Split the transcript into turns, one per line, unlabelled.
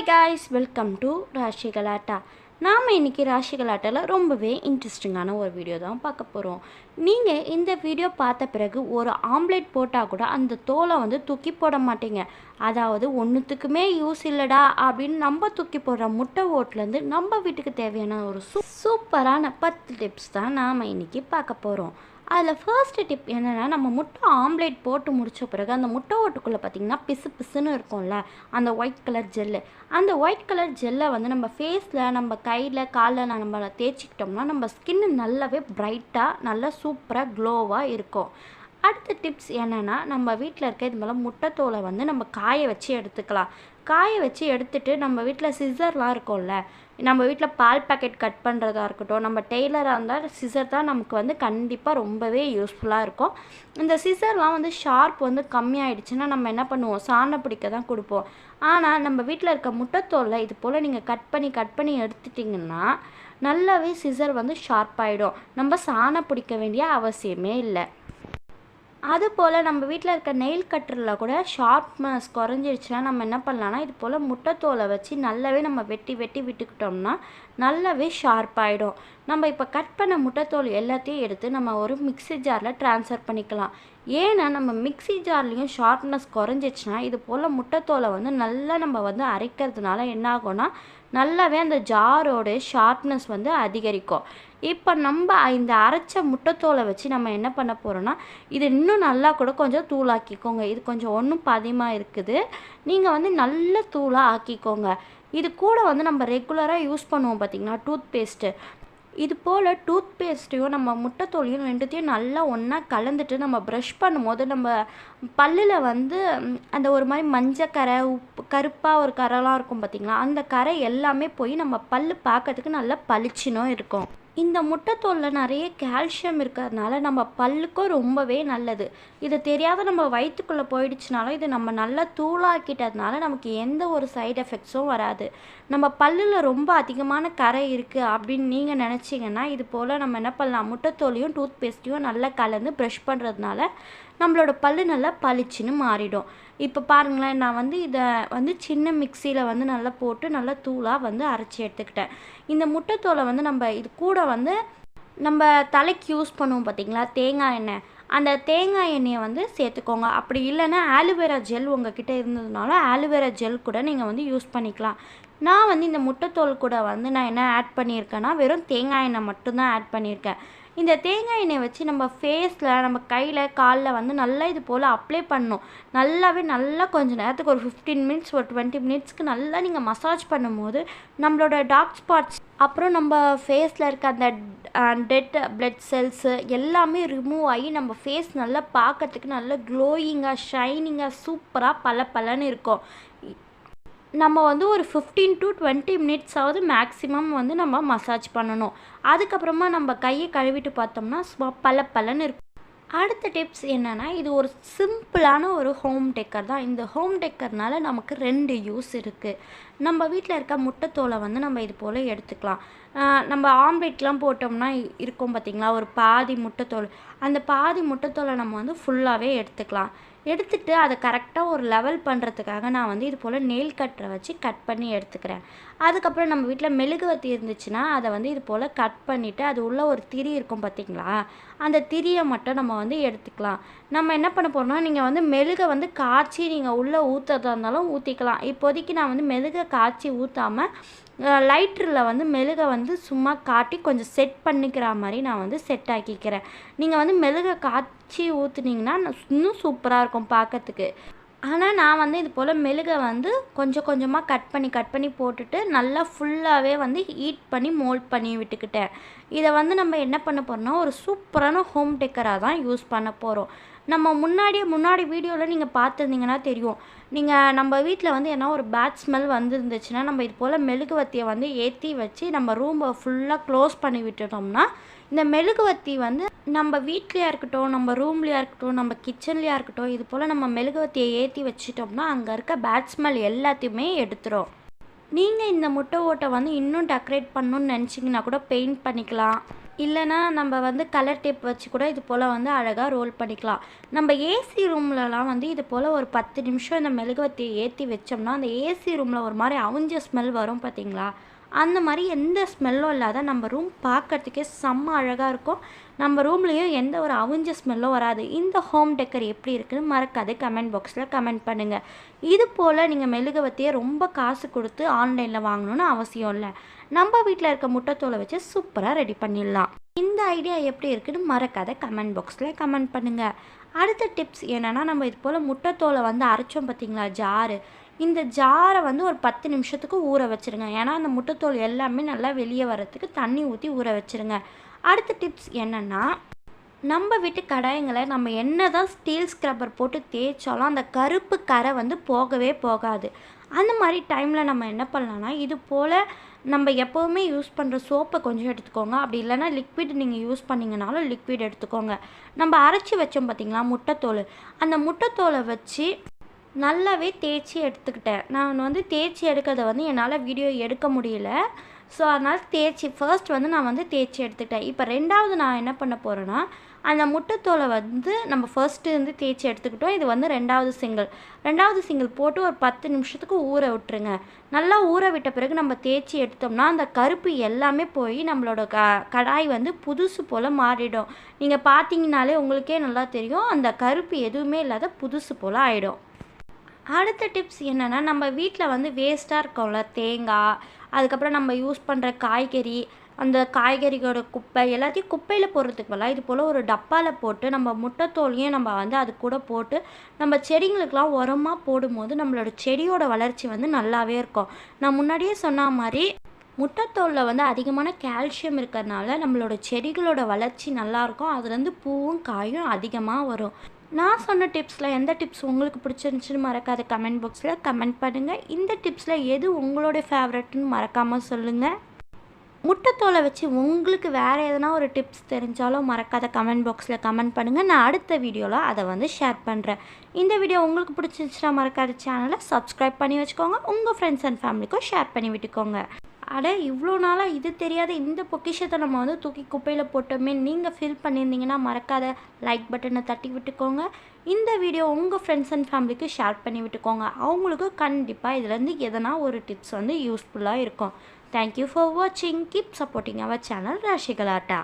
Hi guys welcome to Rashi Galatta நாம் இன்றைக்கி ராஷி கலாட்டாவில் ரொம்பவே இன்ட்ரெஸ்டிங்கான ஒரு வீடியோ தான் பார்க்க போகிறோம் நீங்கள் இந்த வீடியோ பார்த்த பிறகு ஒரு ஆம்லேட் போட்டால் கூட அந்த தோலை வந்து தூக்கி போட மாட்டீங்க. அதாவது ஒன்றுத்துக்குமே யூஸ் இல்லைடா அப்படின்னு நம்ம தூக்கி போடுற முட்டை ஓட்லேருந்து நம்ம வீட்டுக்கு தேவையான ஒரு சூப்பரான பத்து டிப்ஸ் தான் நாம் இன்றைக்கி பார்க்க போகிறோம் அதில் ஃபர்ஸ்ட் டிப் என்னென்னா நம்ம முட்டை ஆம்லேட் போட்டு முடித்த பிறகு அந்த முட்டை ஓட்டுக்குள்ளே பார்த்திங்கன்னா பிசு பிசுன்னு இருக்கும்ல அந்த ஒயிட் கலர் ஜெல்லு அந்த ஒயிட் கலர் ஜெல்லை வந்து நம்ம ஃபேஸில் நம்ம கையில் காலில் நம்ம தேய்ச்சிக்கிட்டோம்னா நம்ம ஸ்கின்னு நல்லாவே ப்ரைட்டாக நல்லா சூப்பராக க்ளோவாக இருக்கும். அடுத்த டிப்ஸ் என்னென்னா நம்ம வீட்டில் இருக்க இது மேலே முட்டைத்தோலை வந்து நம்ம காய வச்சு எடுத்துக்கலாம். காய வச்சு எடுத்துட்டு நம்ம வீட்டில் சிசர்லாம் இருக்கும்ல நம்ம வீட்டில் பால் பேக்கெட் கட் பண்ணுறதா இருக்கட்டும் நம்ம டெய்லராக இருந்தால் சிசர் தான் நமக்கு வந்து கண்டிப்பாக ரொம்பவே யூஸ்ஃபுல்லாக இருக்கும். இந்த சிசர்லாம் வந்து ஷார்ப் வந்து கம்மியாயிடுச்சுன்னா நம்ம என்ன பண்ணுவோம்? சாணை பிடிக்க தான் கொடுப்போம். ஆனால் நம்ம வீட்டில் இருக்க முட்டைத்தோலில் இது போல் நீங்கள் கட் பண்ணி கட் பண்ணி எடுத்துட்டிங்கன்னா நல்லாவே சிசர் வந்து ஷார்ப் ஆகிடும் நம்ம சாணை பிடிக்க வேண்டிய அவசியமே இல்லை. அதுபோல் நம்ம வீட்டில் இருக்க நெயில் கட்டரில் கூட ஷார்ப்னஸ் குறைஞ்சிருச்சுன்னா நம்ம என்ன பண்ணலாம்னா இது போல் முட்டைத்தோலை வச்சு நல்லாவே நம்ம வெட்டி வெட்டி விட்டுக்கிட்டோம்னா நல்லாவே ஷார்ப்பாயிடும் நம்ம இப்போ கட் பண்ண முட்டைத்தோல் எல்லாத்தையும் எடுத்து நம்ம ஒரு மிக்ஸி ஜாரில் ட்ரான்ஸ்ஃபர் பண்ணிக்கலாம். ஏன்னா நம்ம மிக்ஸி ஜார்லேயும் ஷார்ப்னஸ் குறைஞ்சிச்சுன்னா இது போல் முட்டைத்தோலை வந்து நல்லா நம்ம வந்து அரைக்கிறதுனால என்ன ஆகும்னா நல்லாவே அந்த ஜாரோட ஷார்ப்னஸ் வந்து அதிகரிக்கும். இப்போ நம்ம இந்த அரைச்ச முட்டைத்தோலை வச்சு நம்ம என்ன பண்ண போகிறோன்னா இது இன்னும் நல்லா கூட கொஞ்சம் தூளாக்கிக்கோங்க. இது கொஞ்சம் ஒன்றும் பதிமாக இருக்குது. நீங்கள் வந்து நல்ல தூளாக ஆக்கிக்கோங்க. இது கூட வந்து நம்ம ரெகுலராக யூஸ் பண்ணுவோம் பார்த்திங்கன்னா டூத் பேஸ்ட்டு இது போல் டூத் பேஸ்ட்டையும் நம்ம முட்டைத்தோலையும் ரெண்டுத்தையும் நல்லா ஒன்றா கலந்துட்டு நம்ம ப்ரஷ் பண்ணும்போது நம்ம பல்லில் வந்து அந்த ஒரு மாதிரி மஞ்சக்கரை உப்பு கருப்பாக ஒரு கரைலாம் இருக்கும் பார்த்திங்களா அந்த கரை எல்லாமே போய் நம்ம பல் பார்க்கறதுக்கு நல்லா பளிச்சுனும் இருக்கும். இந்த முட்டைத்தோலில் நிறைய கால்சியம் இருக்கிறதுனால நம்ம பல்லுக்கும் ரொம்பவே நல்லது. இது தெரியாத நம்ம வயிற்றுக்குள்ளே போயிடுச்சுனாலும் இது நம்ம நல்லா தூளாக்கிட்டதுனால நமக்கு எந்த ஒரு சைடு எஃபெக்ட்ஸும் வராது. நம்ம பல்லில் ரொம்ப அதிகமான கரை இருக்குது அப்படின்னு நீங்கள் நினச்சிங்கன்னா இது போல் நம்ம என்ன பண்ணலாம்? முட்டைத்தோலையும் டூத் பேஸ்ட்டையும் நல்லா கலந்து ப்ரஷ் பண்ணுறதுனால நம்மளோட பல்லு நல்லா பளிச்சுன்னு மாறிடும். இப்போ பாருங்களேன் நான் வந்து இதை வந்து சின்ன மிக்சியில் வந்து நல்லா போட்டு நல்லா தூளாக வந்து அரைச்சி எடுத்துக்கிட்டேன். இந்த முட்டைத்தோலை வந்து நம்ம இது கூட வந்து நம்ம தலைக்கு யூஸ் பண்ணுவோம் பார்த்திங்களா தேங்காய் எண்ணெய். அந்த தேங்காய் எண்ணெயை வந்து சேர்த்துக்கோங்க. அப்படி இல்லைன்னா ஆலுவேரா ஜெல் உங்ககிட்ட இருந்ததுனால ஆலுவேரா ஜெல் கூட நீங்கள் வந்து யூஸ் பண்ணிக்கலாம். நான் வந்து இந்த முட்டைத்தோல் கூட வந்து நான் என்ன ஆட் பண்ணியிருக்கேன்னா வெறும் தேங்காய் எண்ணெய் மட்டும்தான் ஆட் பண்ணியிருக்கேன். இந்த தேங்காய் எண்ணெய் வச்சு நம்ம ஃபேஸில் நம்ம கையில் காலில் வந்து நல்லா இது போல் அப்ளை பண்ணணும். நல்லாவே நல்லா கொஞ்சம் நேரத்துக்கு ஒரு ஃபிஃப்டீன் மினிட்ஸ் ஒரு டுவெண்ட்டி மினிட்ஸ்க்கு நல்லா நீங்கள் மசாஜ் பண்ணும்போது நம்மளோட டார்க் ஸ்பாட்ஸ் அப்புறம் நம்ம ஃபேஸில் இருக்க அந்த டெட் பிளட் செல்ஸு எல்லாமே ரிமூவ் ஆகி நம்ம ஃபேஸ் நல்லா பார்க்கறதுக்கு நல்லா க்ளோயிங்காக ஷைனிங்காக சூப்பராக பல பலன்னு இருக்கும். நம்ம வந்து ஒரு ஃபிஃப்டீன் டு டுவெண்ட்டி மினிட்ஸாவது மேக்ஸிமம் வந்து நம்ம மசாஜ் பண்ணணும். அதுக்கப்புறமா நம்ம கையை கழுவிட்டு பார்த்தோம்னா சும்மா பல பலன்னு இருக்கும். அடுத்த டிப்ஸ் என்னென்னா இது ஒரு சிம்பிளான ஒரு ஹோம் டெக்கர் தான். இந்த ஹோம் டெக்கர்னால நமக்கு ரெண்டு யூஸ் இருக்குது நம்ம வீட்டில் இருக்க முட்டைத்தோலை வந்து நம்ம இது போல் எடுத்துக்கலாம். நம்ம ஆம்லேட்லாம் போட்டோம்னா இருக்கும் பார்த்திங்களா? ஒரு பாதி முட்டைத்தோல். அந்த பாதி முட்டைத்தோலை நம்ம வந்து ஃபுல்லாகவே எடுத்துக்கலாம். எடுத்துட்டு அதை கரெக்டாக ஒரு லெவல் பண்ணுறதுக்காக நான் வந்து இது போல் நெயில் கட்டரை வச்சு கட் பண்ணி எடுத்துக்கிறேன். அதுக்கப்புறம் நம்ம வீட்டில் மெழுகுவத்தி இருந்துச்சுன்னா அதை வந்து இது போல் கட் பண்ணிவிட்டு அது உள்ள ஒரு திரி இருக்கும் பார்த்திங்களா? அந்த திரியை மட்டும் நம்ம வந்து எடுத்துக்கலாம். நம்ம என்ன பண்ண போகிறோம்னா நீங்கள் வந்து மெழுகை வந்து காய்ச்சி நீங்கள் உள்ளே ஊற்றுறதா இருந்தாலும் ஊற்றிக்கலாம் இப்போதைக்கு நான் வந்து மெழுகை காய்ச்சி ஊற்றாமல் லைட்டரில் வந்து மெழுகை வந்து சும்மா காட்டி கொஞ்சம் செட் பண்ணிக்கிற மாதிரி நான் வந்து செட் ஆக்கிக்கிறேன். நீங்கள் வந்து மெழுகை காய்ச்சி ஊற்றுனீங்கன்னா இன்னும் சூப்பராக இருக்கும் பார்க்கறதுக்கு. ஆனால் நான் வந்து இது போல் மெழுகை வந்து கொஞ்சம் கொஞ்சமாக கட் பண்ணி கட் பண்ணி போட்டுட்டு நல்லா ஃபுல்லாகவே வந்து ஹீட் பண்ணி மோல்ட் பண்ணி விட்டுக்கிட்டேன். இதை வந்து நம்ம என்ன பண்ண போகிறோம்னா ஒரு சூப்பரான ஹோம் டெக்கராக தான் யூஸ் பண்ண போகிறோம் நம்ம முன்னாடியே முன்னாடி வீடியோவில் நீங்கள் பார்த்துருந்தீங்கன்னா தெரியும். நீங்கள் நம்ம வீட்டில் வந்து ஏன்னா ஒரு பேட் ஸ்மெல் வந்துருந்துச்சுன்னா நம்ம இது போல் மெழுகுவத்தியை வந்து ஏற்றி வச்சு நம்ம ரூமை ஃபுல்லாக க்ளோஸ் பண்ணி விட்டுட்டோம்னா இந்த மெழுகுவத்தி வந்து நம்ம வீட்லேயா இருக்கட்டும் நம்ம ரூம்லேயா இருக்கட்டும் நம்ம கிச்சன்லேயா இருக்கட்டும் இது போல் நம்ம மெழுகுவத்தியை ஏற்றி வச்சிட்டோம்னா அங்கே இருக்க பேட் ஸ்மெல் எல்லாத்தையுமே எடுத்துரும். நீங்கள் இந்த முட்டை ஓட்டை வந்து இன்னும் டெக்கரேட் பண்ணணும்னு நினச்சிங்கன்னா கூட பெயிண்ட் பண்ணிக்கலாம். இல்லைன்னா நம்ம வந்து கலர் டேப் வச்சு கூட இது போல் வந்து அழகாக ரோல் பண்ணிக்கலாம். நம்ம ஏசி ரூம்லலாம் வந்து இது போல் ஒரு பத்து நிமிஷம் இந்த மெழுகுவர்த்தியை ஏற்றி வச்சோம்னா அந்த ஏசி ரூமில் ஒரு மாதிரி அவிஞ்ச ஸ்மெல் வரும் பார்த்தீங்களா அந்த மாதிரி எந்த ஸ்மெல்லும் இல்லாத நம்ம ரூம் பார்க்கறதுக்கே செம்ம அழகாக இருக்கும். நம்ம ரூம்லேயும் எந்த ஒரு அவிஞ்ச ஸ்மெல்லும் வராது. இந்த ஹோம் டெக்கர் எப்படி இருக்குன்னு மறக்காது கமெண்ட் பாக்ஸில் கமெண்ட் பண்ணுங்கள் இது போல் நீங்கள் மெழுகுவத்தியை ரொம்ப காசு கொடுத்து ஆன்லைனில் வாங்கணும்னு அவசியம் இல்லை. நம்ம வீட்டில் இருக்க முட்டைத்தோலை வச்சு சூப்பராக ரெடி பண்ணிடலாம். இந்த ஐடியா எப்படி இருக்குன்னு மறக்காத கமெண்ட் பாக்ஸில் கமெண்ட் பண்ணுங்கள் அடுத்த டிப்ஸ் என்னென்னா நம்ம இது போல் முட்டைத்தோலை வந்து அரைச்சோம் பார்த்தீங்களா? ஜாரு இந்த ஜாரை வந்து ஒரு பத்து நிமிஷத்துக்கு ஊற வச்சுருங்க. ஏன்னா அந்த முட்டைத்தோல் எல்லாமே நல்லா வெளியே வரத்துக்கு தண்ணி ஊற்றி ஊற வச்சுருங்க. அடுத்த டிப்ஸ் என்னென்னா நம்ம வீட்டு கடாயங்களை நம்ம என்ன தான் ஸ்டீல் ஸ்க்ரப்பர் போட்டு தேய்ச்சாலும் அந்த கருப்பு கரை வந்து போகவே போகாது. அந்த மாதிரி டைமில் நம்ம என்ன பண்ணலாம்னா இது போல் நம்ம எப்போவுமே யூஸ் பண்ணுற சோப்பை கொஞ்சம் எடுத்துக்கோங்க. அப்படி இல்லைன்னா லிக்விட் நீங்கள் யூஸ் பண்ணிங்கனாலும் லிக்விட் எடுத்துக்கோங்க. நம்ம அரைச்சி வச்சோம் பார்த்திங்களா முட்டைத்தோல். அந்த முட்டைத்தோலை வச்சு நல்லாவே தேய்ச்சி எடுத்துக்கிட்டேன். நான் வந்து தேய்ச்சி எடுக்கிறத வந்து என்னால் வீடியோ எடுக்க முடியல. ஸோ அதனால் தேய்ச்சி ஃபர்ஸ்ட் வந்து நான் வந்து தேய்ச்சி எடுத்துக்கிட்டேன். இப்போ ரெண்டாவது நான் என்ன பண்ண போகிறேன்னா அந்த முட்டைத்தோலை வந்து நம்ம ஃபர்ஸ்ட்டு வந்து தேய்ச்சி எடுத்துக்கிட்டோம். இது வந்து ரெண்டாவது சிங்கிள் ரெண்டாவது சிங்கிள் போட்டு ஒரு பத்து நிமிஷத்துக்கு ஊற விட்டுருங்க. நல்லா ஊற விட்ட பிறகு நம்ம தேய்ச்சி எடுத்தோம்னா அந்த கருப்பு எல்லாமே போய் நம்மளோட க கடாய் வந்து புதுசு போல் மாறிடும். நீங்கள் பார்த்தீங்கனாலே உங்களுக்கே நல்லா தெரியும். அந்த கருப்பு எதுவுமே இல்லாத புதுசு போல் ஆகிடும் அடுத்த டிப்ஸ் என்னென்னா நம்ம வீட்டில் வந்து வேஸ்ட்டாக இருக்கோம்ல தேங்காய் அதுக்கப்புறம் நம்ம யூஸ் பண்ணுற காய்கறி அந்த காய்கறிகளோட குப்பை எல்லாத்தையும் குப்பையில் போடுறதுக்கு பதிலாக இது போல் ஒரு டப்பாவில் போட்டு நம்ம முட்டைத்தோலையும் நம்ம வந்து அது கூட போட்டு நம்ம செடிங்களுக்கெலாம் உரமாக போடும்போது நம்மளோட செடியோட வளர்ச்சி வந்து நல்லாவே இருக்கும். நான் முன்னாடியே சொன்ன மாதிரி முட்டைத்தோலில் வந்து அதிகமான கால்சியம் இருக்கிறதுனால நம்மளோட செடிகளோட வளர்ச்சி நல்லாயிருக்கும் அதுலேருந்து பூவும் காயும் அதிகமாக வரும். நான் சொன்ன டிப்ஸில் எந்த டிப்ஸ் உங்களுக்கு பிடிச்சிருந்துச்சுன்னு மறக்காத கமெண்ட் பாக்ஸில் கமெண்ட் பண்ணுங்கள் இந்த டிப்ஸில் எது உங்களோட ஃபேவரட்னு மறக்காமல் சொல்லுங்கள் முட்டைத்தோலை வச்சு உங்களுக்கு வேறு எதனா ஒரு டிப்ஸ் தெரிஞ்சாலும் மறக்காத கமெண்ட் பாக்ஸில் கமெண்ட் பண்ணுங்கள் நான் அடுத்த வீடியோவில் அதை வந்து ஷேர் பண்ணுறேன் இந்த வீடியோ உங்களுக்கு பிடிச்சிருந்துச்சுன்னா மறக்காத சேனலை சப்ஸ்கிரைப் பண்ணி வச்சுக்கோங்க. உங்கள் ஃப்ரெண்ட்ஸ் அண்ட் ஃபேமிலிக்கும் ஷேர் பண்ணி விட்டுக்கோங்க. அட இவ்வளோ நாளாக இது தெரியாத இந்த பொக்கிஷத்தை நம்ம வந்து தூக்கி குப்பையில் போட்டோமே. நீங்கள் ஃபீல் பண்ணியிருந்தீங்கன்னா மறக்காத லைக் பட்டனை தட்டி விட்டுக்கோங்க. இந்த வீடியோ உங்கள் ஃப்ரெண்ட்ஸ் அண்ட் ஃபேமிலிக்கு ஷேர் பண்ணி விட்டுக்கோங்க. அவங்களுக்கு கண்டிப்பாக இதுலேருந்து எதனா ஒரு டிப்ஸ் வந்து யூஸ்ஃபுல்லாக இருக்கும். தேங்க்யூ ஃபார் வாட்சிங் keep supporting our channel Rashi Galatta